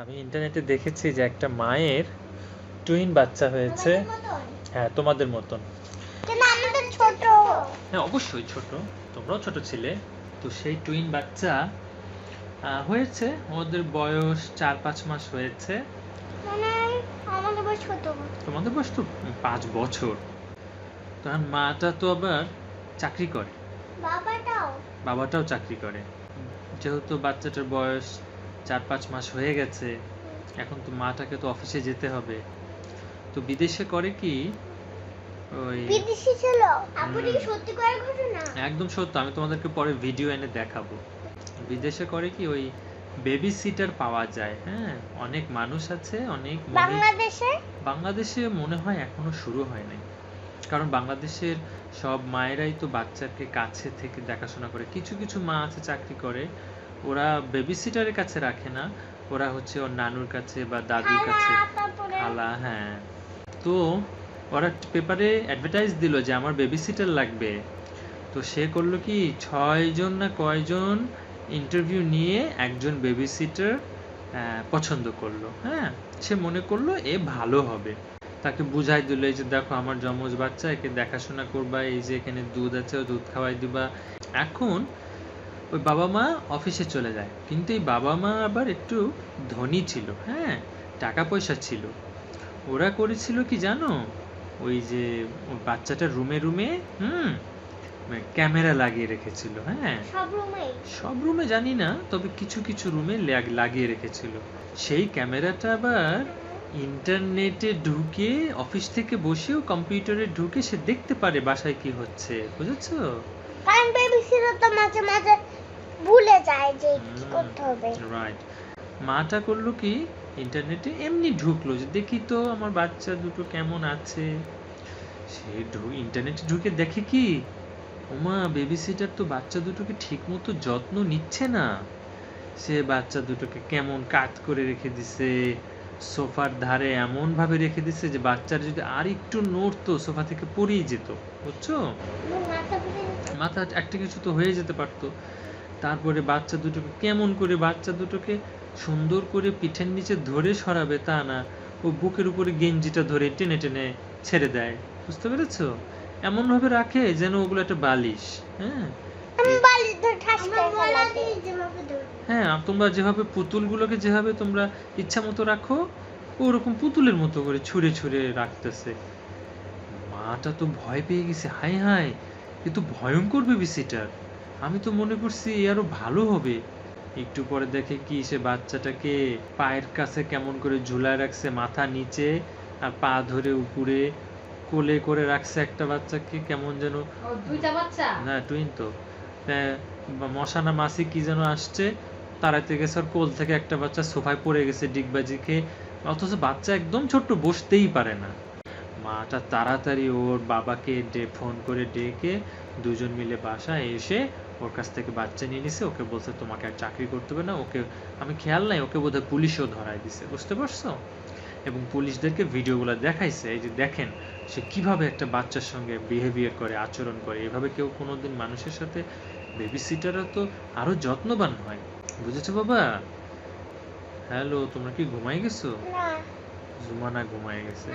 আমি ইন্টারনেটে দেখেছি যে একটা মায়ের টুইন বাচ্চা হয়েছে। হ্যাঁ তোমাদের মতন। হ্যাঁ অবশ্যই ছোট। তোমরাও ছোট ছিলে। তো সেই টুইন বাচ্চা হয়েছে। ওদের বয়স চার পাঁচ মাস হয়েছে। মানে তোমাদের বয়স তো পাঁচ বছর। তখন মাটা তো আবার চাকরি করে। বাবাটাও? বাবাটাও চাকরি করে। যেহেতু বাচ্চাটার বয়স চার পাঁচ মাস হয়ে গেছে এখন তো মাটাকে তো অফিসে যেতে হবে। তো বিদেশে করে কি ওই বিদেশি ছিল আপনি। সত্যি করে ঘটনা? একদম সত্য আমি তোমাদেরকে পরে ভিডিও এনে দেখাবো। বিদেশে করে কি ওই বেবি সিটার পাওয়া যায় হ্যাঁ? অনেক মানুষ আছে অনেক বাংলাদেশে? বাংলাদেশে মনে হয় এখনও শুরু হয় নাই। কারণ বাংলাদেশের সব মায়েরাই তো বাচ্চাকে কাছে থেকে দেখাশোনা করে। কিছু কিছু মা আছে চাকরি করে ওরা বেবি সিটারের কাছে রাখে না। ওরা হচ্ছে ওর নানুর কাছে বা দাদুর কাছে। খালা, হ্যাঁ। তো ওরা পেপারে অ্যাডভার্টাইজ দিল যে আমার বেবি সিটার লাগবে। তো সে করল কি ছয়জন না কয়জন ইন্টারভিউ নিয়ে একজন বেবি সিটার পছন্দ করল। হ্যাঁ সে মনে করল এ ভালো হবে। তাকে বুঝাই দিল এই যে দেখো আমার জমজ বাচ্চা একে দেখাশোনা করবা এই যে এখানে দুধ আছে ও দুধ খাওয়াই দিবা। এখন ওই বাবা মা অফিসে চলে যায়। কিন্তু এই বাবা মা আবার একটু ধনী ছিল হ্যাঁ? টাকা পয়সা ছিল। ওরা করেছিল কি জানো? ওই যে বাচ্চাটার রুমে রুমে হুম? ক্যামেরা লাগিয়ে রেখেছিল হ্যাঁ? সব রুমে জানি না তবে কিছু কিছু রুমে লাগিয়ে রেখেছিল। সেই ক্যামেরাটা আবার ইন্টারনেটে ঢুকে অফিস থেকে বসেও কম্পিউটারে ঢুকে সে দেখতে পারে বাসায় কি হচ্ছে বুঝেছ? কারণ বেবি ছিল তো মাঝে মাঝে ভুলে যায় যে কি করতে হবে। রাইট মাটা করল কি? ইন্টারনেটে এমনি ঢুকলো যে দেখি তো আমার বাচ্চা দুটো কেমন আছে? সে ইন্টারনেটে ঢুকে দেখে কি? ওমা বেবি সিটার তো বাচ্চা দুটোকে ঠিক মতো যত্ন নিচ্ছে না। সে বাচ্চা দুটোকে কেমন কাত করে রেখে দিছে। সোফার ধারে এমন ভাবে রেখে দিছে যে বাচ্চার যদি আর একটু নড়তো সোফা থেকে পড়েই যেত। বুঝছ। মাথা একটা কিছু তো হয়ে যেতে পারতো। তারপরে বাচ্চা দুটোকে কেমন করে বাচ্চা দুটোকে সুন্দর করে পিঠের নিচে ধরে সরাবে তা না ও বুকের উপরে গেঞ্জিটা ধরে টেনে টেনে ছেড়ে দেয়। বুঝতে পেরেছ? এমন ভাবে রাখে যেন ওগুলো একটা বালিশ হ্যাঁ? হ্যাঁ আর তোমরা যেভাবে পুতুলগুলোকে যেভাবে তোমরা ইচ্ছা মতো রাখো ওরকম পুতুলের মতো করে ছুঁড়ে ছুঁড়ে রাখতেছে। মাটা তো ভয় পেয়ে গেছে হাই হাই এ তো ভয়ঙ্কর বেবিসিটার আমি তো মনে করছি আরও ভালো হবে। একটু পরে দেখে কি সে বাচ্চাটাকে পায়ের কাছে কেমন করে ঝুলায় রাখছে মাথা নিচে আর পা ধরে উপরে কোলে করে রাখছে একটা বাচ্চাকে কেমন যেন দুইটা বাচ্চা? না টুইন তো। তা মশা না মাসি কি যেন আসছে তাড়াতে গেছে আর কোল থেকে একটা বাচ্চা সোফায় পড়ে গেছে ডিগবাজি খেয়ে। অথচ বাচ্চা একদম ছোট্ট বসতেই পারে না। মাটা তাড়াতাড়ি ওর বাবাকে ফোন করে ডেকে দুজন মিলে বাসায় এসে ওর কাছ থেকে বাচ্চা নিয়ে নিছে। ওকে বলছে, তোমাকে আর চাকরি করতে হবে না। ওকে, আমি খেয়াল নাই, ওকে বোধহয় পুলিশও ধরায় দিছে। বুঝতে পারছ? এবং পুলিশদেরকে ভিডিওগুলো দেখাইছে। এই যে দেখেন, সে কীভাবে একটা বাচ্চার সঙ্গে বিহেভিয়ার করে, আচরণ করে। এভাবে কেউ কোনোদিন মানুষের সাথে বেবি সিটাররা তো আরও যত্নবান হয়। বুঝেছ বাবা? হ্যালো, তোমরা কি ঘুমাই গেছো? না। জুমানা ঘুমাই গেছে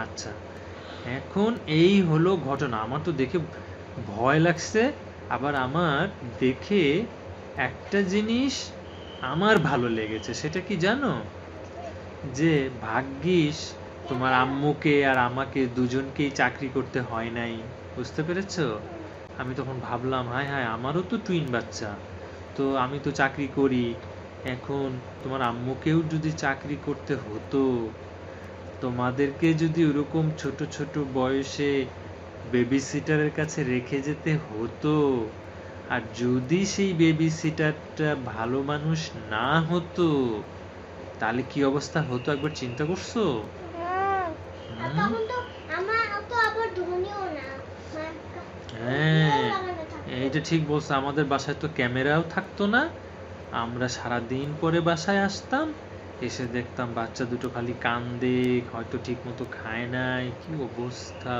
আচ্ছা। এখন এই হলো ঘটনা। আমার তো দেখে ভয় লাগছে আবার আমার দেখে একটা জিনিস আমার ভালো লেগেছে। সেটা কি জানো? যে ভাগ্যিস তোমার আম্মুকে আর আমাকে দুজনকেই চাকরি করতে হয় নাই। বুঝতে পেরেছ? আমি তখন ভাবলাম হায় হায় আমারও তো টুইন বাচ্চা। তো আমি তো চাকরি করি এখন তোমার আম্মুকেও যদি চাকরি করতে হতো তোমাদেরকে যদি ওরকম ছোট ছোট বয়সে বেবি সিটারের কাছে রেখে যেতে হতো আর যদি সেই বেবি সিটারটা ভালো মানুষ না হতো তাহলে কি অবস্থা হতো একবার চিন্তা করছ হ্যাঁ। হ্যাঁ এইটা ঠিক বলছো আমাদের বাসায় তো ক্যামেরাও থাকতো না আমরা সারা দিন পরে বাসায় আসতাম এসে দেখতাম বাচ্চা দুটো খালি কান্দে হয়তো ঠিক মতো খায় নাই কি অবস্থা?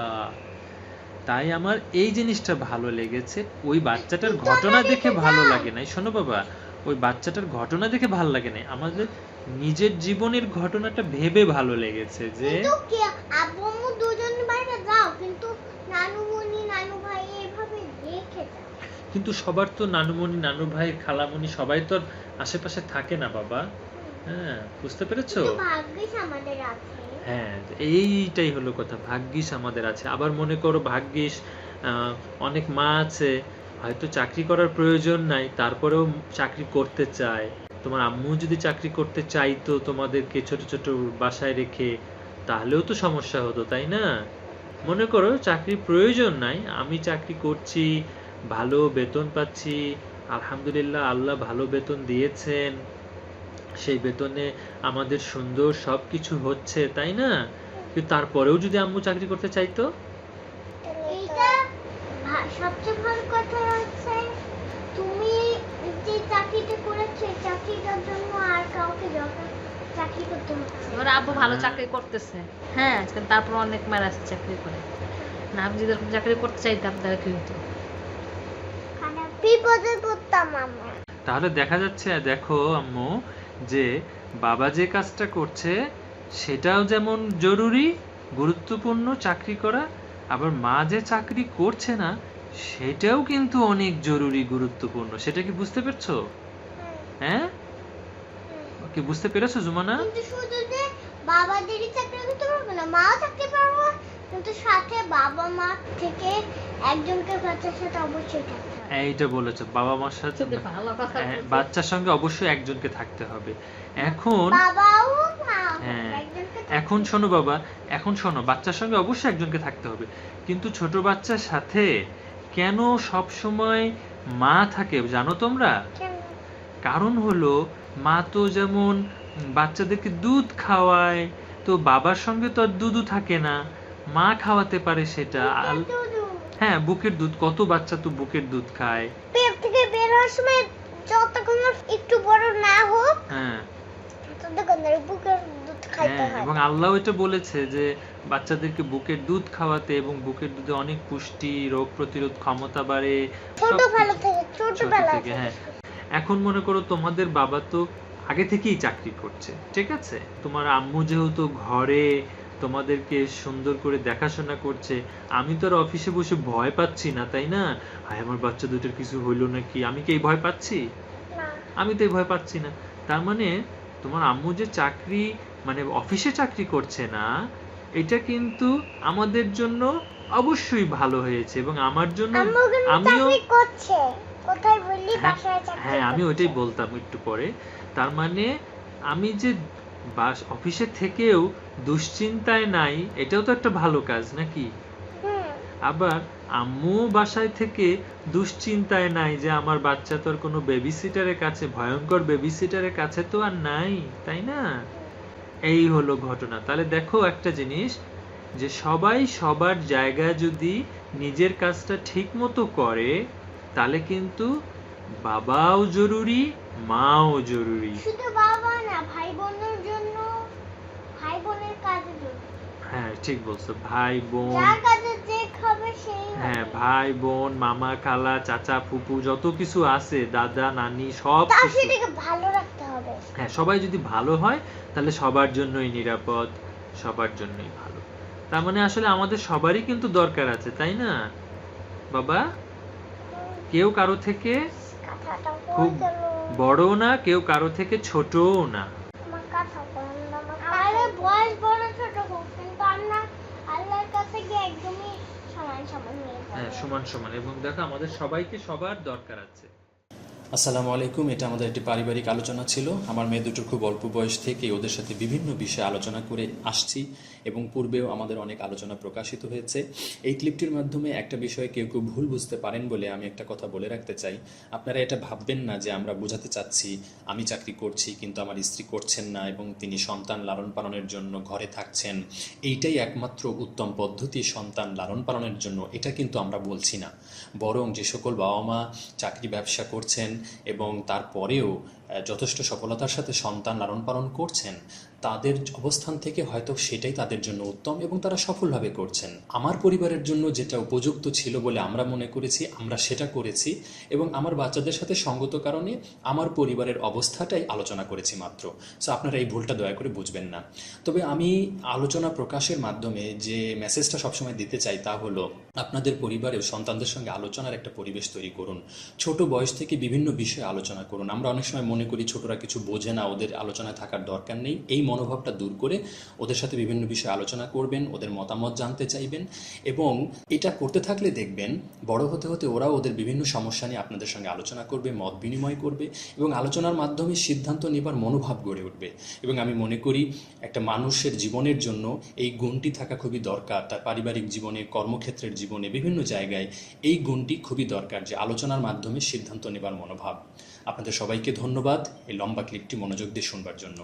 তাই আমার এই জিনিসটা ভালো লেগেছে। ওই বাচ্চাটার ঘটনা দেখে ভালো লাগে নাই। শোনো বাবা ওই বাচ্চাটার ঘটনা দেখে ভালো লাগে নাই। আমাদের নিজের জীবনের ঘটনাটা ভেবে ভালো লেগেছে যে কিন্তু কি আব্বু আম্মু দুজন বাইরে যাও কিন্তু নানু মনি নানু ভাই এভাবে রেখে যাও কিন্তু সবার তো নানুমণি নানু ভাই খালামণি সবাই তো আর আশেপাশে থাকে না বাবা। হ্যাঁ বুঝতে পেরেছ? হ্যাঁ এইটাই হলো কথা ভাগ্যিস আমাদের আছে। আবার মনে করো ভাগ্যিস অনেক মা আছে হয়তো চাকরি করার প্রয়োজন নাই তারপরেও চাকরি করতে চায়। তোমার আম্মু যদি চাকরি করতে চাইতো তোমাদেরকে ছোট ছোট বাসায় রেখে তাহলেও তো সমস্যা হতো তাই না? মনে করো চাকরির প্রয়োজন নাই আমি চাকরি করছি ভালো বেতন পাচ্ছি আলহামদুলিল্লাহ আল্লাহ ভালো বেতন দিয়েছেন। সেই বেতনে আমাদের সুন্দর সব কিছু হচ্ছে তাই না? কিন্তু তারপরেও যদি আম্মু চাকরি করতে চাইতো? সবচেয়ে ভালো কথা হচ্ছে তুমি যে চাকরিটা করেছ এই চাকরিটার জন্য আর কাউকে চাকরি করতে হচ্ছে না। আব্বু ভালো। চাকরি করতেছে হ্যাঁ? তারপর অনেক মেয়ের আছে চাকরি করে। না আমি যদি চাকরি করতে চাইতাম তাহলে কি হতো? বিপদে পড়তাম আমরা। তাহলে দেখা যাচ্ছে দেখো আম্মু যে বাবা যে কাজটা করছে সেটাও যেমন জরুরি গুরুত্বপূর্ণ চাকরি করা আবার মা যে চাকরি করছে না সেটাও কিন্তু অনেক জরুরি গুরুত্বপূর্ণ। সেটা কি বুঝতে পেরেছ? হ্যাঁ? কি বুঝতে পেরেছ জুমানা? কিন্তু শুধু যে বাবাদেরই চাকরি করতে পারব না মাও চাকরি পারব। কিন্তু সাথে বাবা মা থেকে একজনকে বাচ্চার সাথে অবশ্যই থাকতে এইটা বলেছ। বাবা মার সাথে হ্যাঁ। বাচ্চার সঙ্গে অবশ্যই একজনকে থাকতে হবে। এখন হ্যাঁ, এখন শোনো বাবা এখন শোনো বাচ্চার সঙ্গে অবশ্যই একজনকে থাকতে হবে। কিন্তু ছোট বাচ্চার সাথে কেন সব সময় মা থাকে জানো তোমরা? কারণ হলো মা তো যেমন বাচ্চাদেরকে দুধ খাওয়ায় তো বাবার সঙ্গে তো আর দুধও থাকে না। মা খাওয়াতে পারে সেটা। হ্যাঁ বুকের দুধ কত বাচ্চা তো বুকের দুধ খায়। পেট থেকে বের হওয়ার সময় যতক্ষণ একটু বড় না হোক হ্যাঁ। ততক্ষণ বুকের দুধ খাইতে হ্যাঁ হয়। এবং আল্লাহ এটা বলেছে যে বাচ্চাদেরকে বুকের দুধ খাওয়াতে এবং বুকের দুধে অনেক পুষ্টি রোগ প্রতিরোধ ক্ষমতা বাড়ে। ছোট বেলা থেকে ছোট ছোট বেলা থেকে, হ্যাঁ। এখন মনে করো তোমাদের বাবা তো আগে থেকেই চাকরি করছে ঠিক আছে? তোমার আম্মু যেহেতু ঘরে তোমাদেরকে সুন্দর করে দেখাশোনা করছে। আমি তো আর অফিসে বসে ভয় পাচ্ছি না তাই না? হায় আমার বাচ্চা দুটোর কিছু হইল নাকি? আমি কি এই ভয় পাচ্ছি? না। আমি তো এই ভয় পাচ্ছি না। তার মানে তোমার আম্মু যে চাকরি মানে অফিসে চাকরি করছে না এটা কিন্তু আমাদের জন্য অবশ্যই ভালো হয়েছে এবং আমার জন্য আমিও হ্যাঁ, হ্যাঁ আমি। ওইটাই বলতাম একটু পরে। তার মানে আমি যে বাস অফিসে থেকেও দুশ্চিন্তায় নাই এটাও তো একটা ভালো কাজ নাকি? আবার আম্মু বাসায় থেকে দুশ্চিন্তায় নাই যে আমার বাচ্চা তোর কোনো বেবি সিটারের কাছে ভয়ঙ্কর বেবি সিটারের কাছে তো আর নাই তাই না? এই হলো ঘটনা। তাহলে দেখো একটা জিনিস যে সবাই সবার জায়গায় যদি নিজের কাজটা ঠিক মতো করে তাহলে কিন্তু বাবাও জরুরি মাও জরুরি। শুধু বাবা না ভাই বোনের জন্য ভাই বোনের কাজে জন্য। হ্যাঁ ঠিক বলছো ভাই বোন যার কাজে যে খাবে সেই হ্যাঁ ভাই বোন মামা খালা চাচা ফুপু যত কিছু আছে দাদা নানি সব তার সেটাকে ভালো রাখতে হবে। হ্যাঁ সবাই যদি ভালো হয় তাহলে সবার জন্যই নিরাপদ সবার জন্যই ভালো। তার মানে আসলে আমাদের সবারই কিন্তু দরকার আছে তাই না? বাবা? কেউ কারও থেকে খুব বড় বড়ও না কেউ কারও থেকে ছোটও না। সমান হ্যাঁ সমান সমান এবং দেখো আমাদের সবাইকে সবার দরকার আছে। আসসালামু আলাইকুম, এটা আমাদের একটি পারিবারিক আলোচনা ছিল। আমার মেয়ে দুটোর খুব অল্প বয়স থেকে ওদের সাথে বিভিন্ন বিষয়ে আলোচনা করে আসছি এবং পূর্বেও আমাদের অনেক আলোচনা প্রকাশিত হয়েছে। এই ক্লিপটির মাধ্যমে একটা বিষয়ে কেউ কেউ ভুল বুঝতে পারেন বলে আমি একটা কথা বলে রাখতে চাই। আপনারা এটা ভাববেন না যে আমরা বোঝাতে চাচ্ছি, আমি চাকরি করছি কিন্তু আমার স্ত্রী করছেন না এবং তিনি সন্তান লালন পালনের জন্য ঘরে থাকছেন। এইটাই একমাত্র উত্তম পদ্ধতি সন্তান লালন পালনের জন্য, এটা কিন্তু আমরা বলছি না। বরং যে সকল বাবা মা চাকরি ব্যবসা করছেন এবং তারপরেও যথেষ্ট সফলতার সাথে সন্তান লালন পালন করছেন, তাদের অবস্থান থেকে হয়তো সেটাই তাদের জন্য উত্তম এবং তারা সফলভাবে করছেন। আমার পরিবারের জন্য যেটা উপযুক্ত ছিল বলে আমরা মনে করেছি, আমরা সেটা করেছি এবং আমার বাচ্চাদের সাথে সঙ্গত কারণে আমার পরিবারের অবস্থাটাই আলোচনা করেছি মাত্র। সো আপনারা এই ভুলটা দয়া করে বুঝবেন না। তবে আমি আলোচনা প্রকাশের মাধ্যমে যে মেসেজটা সবসময় দিতে চাই তা হলো, আপনাদের পরিবারেও সন্তানদের সঙ্গে আলোচনার একটা পরিবেশ তৈরি করুন। ছোট বয়স থেকে বিভিন্ন বিষয়ে আলোচনা করুন। আমরা অনেক সময় মনে করি ছোটরা কিছু বোঝে না, ওদের আলোচনায় থাকার দরকার নেই। এই মনোভাবটা দূর করে ওদের সাথে বিভিন্ন বিষয়ে আলোচনা করবেন, ওদের মতামত জানতে চাইবেন এবং এটা করতে থাকলে দেখবেন বড় হতে হতে ওরাও ওদের বিভিন্ন সমস্যা নিয়ে আপনাদের সঙ্গে আলোচনা করবে, মত বিনিময় করবে এবং আলোচনার মাধ্যমে সিদ্ধান্ত নেবার মনোভাব গড়ে উঠবে। এবং আমি মনে করি একটা মানুষের জীবনের জন্য এই গুণটি থাকা খুবই দরকার, তার পারিবারিক জীবনে, কর্মক্ষেত্রের জীবনে, বিভিন্ন জায়গায় এই গুণটি খুবই দরকার যে আলোচনার মাধ্যমে সিদ্ধান্ত নেবার মনোভাব। আপনাদের সবাইকে ধন্যবাদ। এই লম্বা ক্লিপটি মনোযোগ দিয়ে শুনবার জন্য।